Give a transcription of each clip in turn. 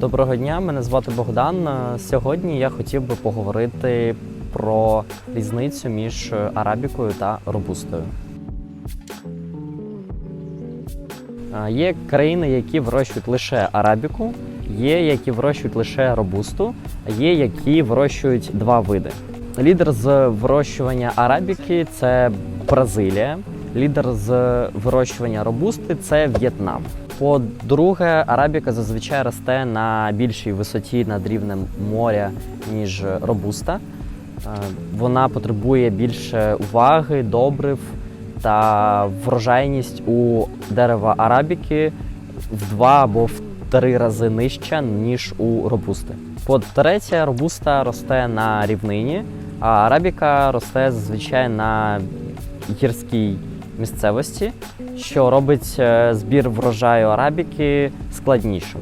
Доброго дня, мене звати Богдан. Е, Сьогодні я хотів би поговорити про різницю між арабікою та робустою. Е, Є країни, які вирощують лише арабіку, є які вирощують лише робусту, є які вирощують два види. Лідер з вирощування арабіки це Бразилія. Лідер з вирощування робусти це В'єтнам. По-друге, арабіка зазвичай росте на більшій висоті над рівнем моря, ніж робуста. Е, Вона потребує більше уваги, добрив та врожайність у дерева арабіки в два або в три рази нижча, ніж у робусти. По-третє, робуста росте на рівнині, а арабіка росте зазвичай на гірській місцевості, що робить е, збір врожаю арабіки складнішим.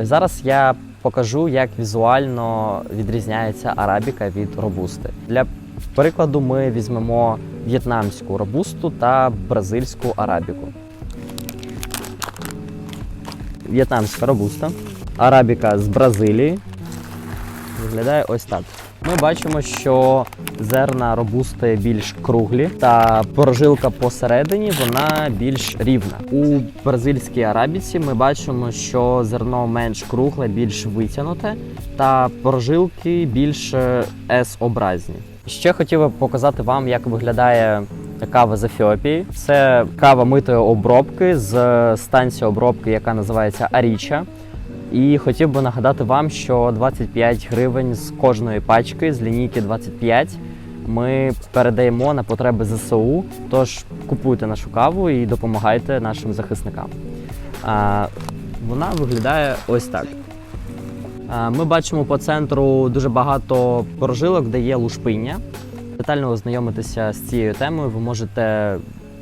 Зараз я покажу, як візуально відрізняється арабіка від робусти. Для прикладу, ми візьмемо в'єтнамську робусту та бразильську арабіку. В'єтнамська робуста, арабіка з Бразилії. Виглядає ось так. Ми бачимо, що зерна робусти більш круглі, та порожилка посередині вона більш рівна. У бразильській арабіці ми бачимо, що зерно менш кругле, більш витягнуте, та порожилки більш S-образні. Ще хотів би показати вам, як виглядає кава з Ефіопії. Це кава митої обробки з станції обробки, яка називається Аріча. І хотів би нагадати вам, що 25 гривень з кожної пачки з лінійки 25 ми передаємо на потреби ЗСУ. Тож купуйте нашу каву і допомагайте нашим захисникам. А, Вона виглядає ось так. А, Ми бачимо по центру дуже багато прожилок, де є лушпиння. Детально ознайомитися з цією темою ви можете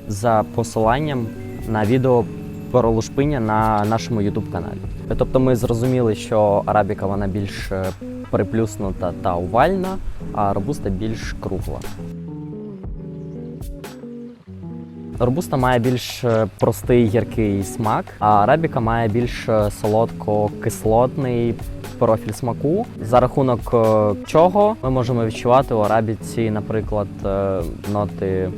за посиланням на відео про лушпиння на нашому YouTube каналі. Тобто ми зрозуміли, що арабіка вона більш е, приплюснута та овальна, а робуста більш кругла. Робуста має більш е, простий гіркий смак, а арабіка має більш е, солодко-кислотний профіль смаку, за рахунок чого ми можемо відчувати у арабіці, наприклад, ноти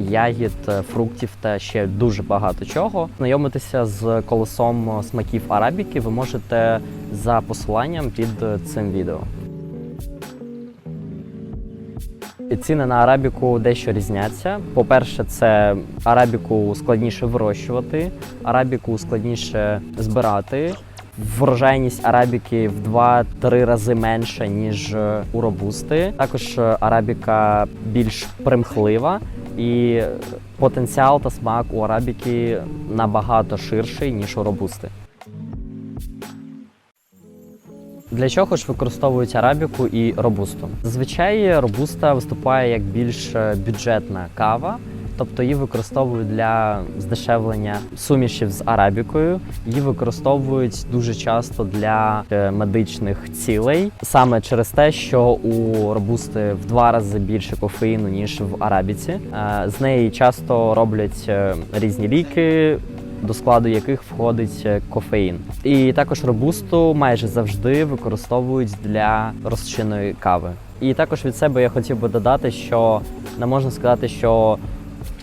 ягід, е, фруктів та ще дуже багато чого. Знайомитися з колесом смаків арабіки ви можете за посиланням під цим відео. Ціни на арабіку дещо різняться. По-перше, це арабіку складніше вирощувати, арабіку складніше збирати. Врожайність арабіки в 2-3 рази менша, ніж у робусти. Також арабіка більш примхлива і потенціал та смак у арабіки набагато ширший, ніж у робусти. Для чого ж використовують арабіку і робусту? Зазвичай робуста виступає як більш е, бюджетна кава, тобто її використовують для здешевлення сумішів з арабікою. Її використовують дуже часто для е, медичних цілей, саме через те, що у робусти в два рази більше кофеїну ніж в арабіці. Е, З неї часто роблять е, різні ліки до складу яких входить кофеїн. І також робусту майже завжди використовують для розчинної кави. І також від себе я хотів би додати, що не можна сказати, що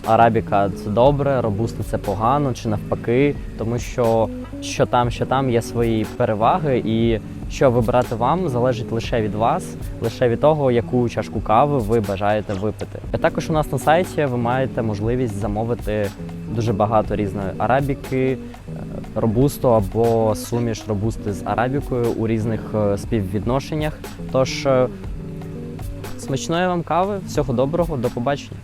арабіка це добре, робуста це погано чи навпаки, тому що що там, що там є свої переваги, і що вибирати вам залежить лише від вас, лише від того, яку чашку кави ви бажаєте випити. А також у нас на сайті ви маєте можливість замовити дуже багато різної арабіки, е, робусту або суміш робусти з арабікою у різних е, співвідношеннях. Тож е, смачної вам кави, всього доброго, до побачення.